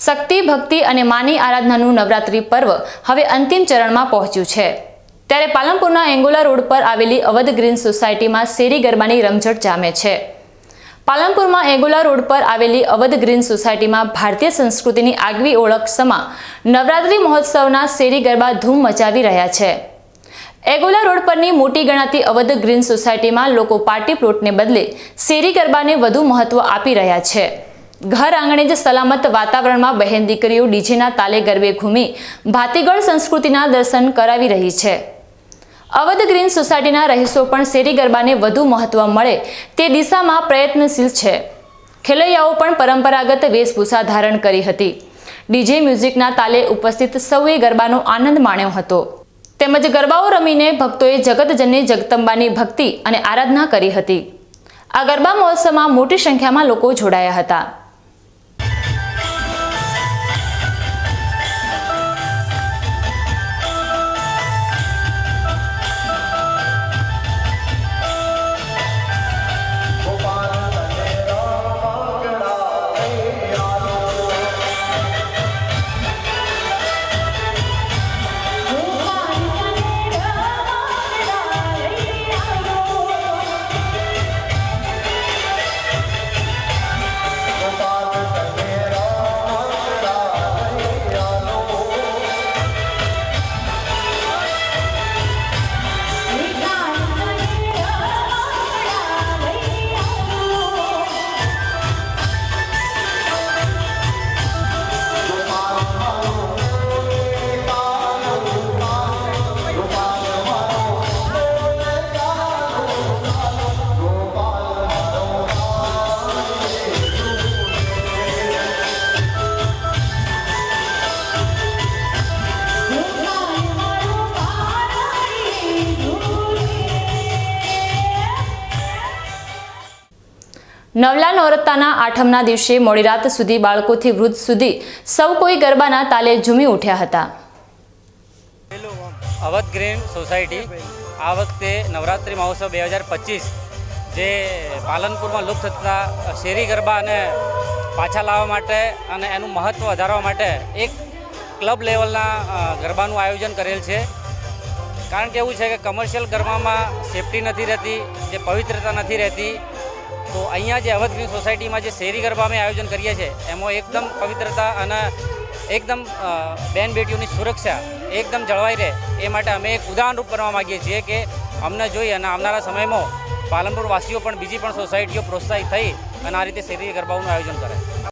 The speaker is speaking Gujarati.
શક્તિ, ભક્તિ અને માની આરાધનાનું નવરાત્રિ પર્વ હવે અંતિમ ચરણમાં પહોંચ્યું છે. ત્યારે પાલનપુરના એંગોલા રોડ પર આવેલી અવધ ગ્રીન સોસાયટીમાં શેરી ગરબાની રમઝટ જામે છે. પાલનપુરમાં એંગોલા રોડ પર આવેલી અવધ ગ્રીન સોસાયટીમાં ભારતીય સંસ્કૃતિની આગવી ઓળખ સમા નવરાત્રિ મહોત્સવના શેરી ગરબા ધૂમ મચાવી રહ્યા છે. એગોલા રોડ પરની મોટી ગણાતી અવધ ગ્રીન સોસાયટીમાં લોકો પાર્ટી પ્લોટને બદલે શેરી ગરબાને વધુ મહત્વ આપી રહ્યા છે. ઘર આંગણે જ સલામત વાતાવરણમાં બહેન દીકરીઓ ડીજેના તાલે ગરબે ઘૂમી ભાતીગળ સંસ્કૃતિના દર્શન કરાવી રહી છે. અવધ ગ્રીન સોસાયટીના રહીશો પણ શેરી ગરબાને વધુ મહત્વ મળે તે દિશામાં પ્રયત્નશીલ છે. ખેલૈયાઓ પણ પરંપરાગત વેશભૂષા ધારણ કરી હતી. ડીજે મ્યુઝિકના તાલે ઉપસ્થિત સૌએ ગરબાનો આનંદ માણ્યો હતો. તેમજ ગરબાઓ રમીને ભક્તોએ જગતજનની જગદંબાની ભક્તિ અને આરાધના કરી હતી. આ ગરબા મહોત્સવમાં મોટી સંખ્યામાં લોકો જોડાયા હતા. નવલા નવરત્તાના આઠમના દિવસે મોડી રાત સુધી બાળકોથી વૃદ્ધ સુધી સૌ કોઈ ગરબાના તાલે ઝૂમી ઉઠ્યા હતા. અવધ ગ્રીન સોસાયટી આ વખતે નવરાત્રિ મહોત્સવ બે હજાર પચીસ જે પાલનપુરમાં લુપ્ત થતા શેરી ગરબાને પાછા લાવવા માટે અને એનું મહત્ત્વ વધારવા માટે એક ક્લબ લેવલના ગરબાનું આયોજન કરેલ છે. કારણ કે એવું છે કે કમર્શિયલ ગરબામાં સેફટી નથી રહેતી, જે પવિત્રતા નથી રહેતી તો અહીંયા જે અવધ સોસાયટીમાં જે શેરી ગરબા અમે આયોજન કરીએ છીએ, એમાં એકદમ પવિત્રતા અને એકદમ બેન બેટીઓની સુરક્ષા એકદમ જળવાઈ રહે એ માટે અમે એક ઉદાહરણરૂપ કરવા માગીએ છીએ કે અમને જોઈ અને આવનારા સમયમાં પાલનપુર વાસીઓ પણ બીજી પણ સોસાયટીઓ પ્રોત્સાહિત થઈ અને આ રીતે શેરી ગરબાઓનું આયોજન કરે.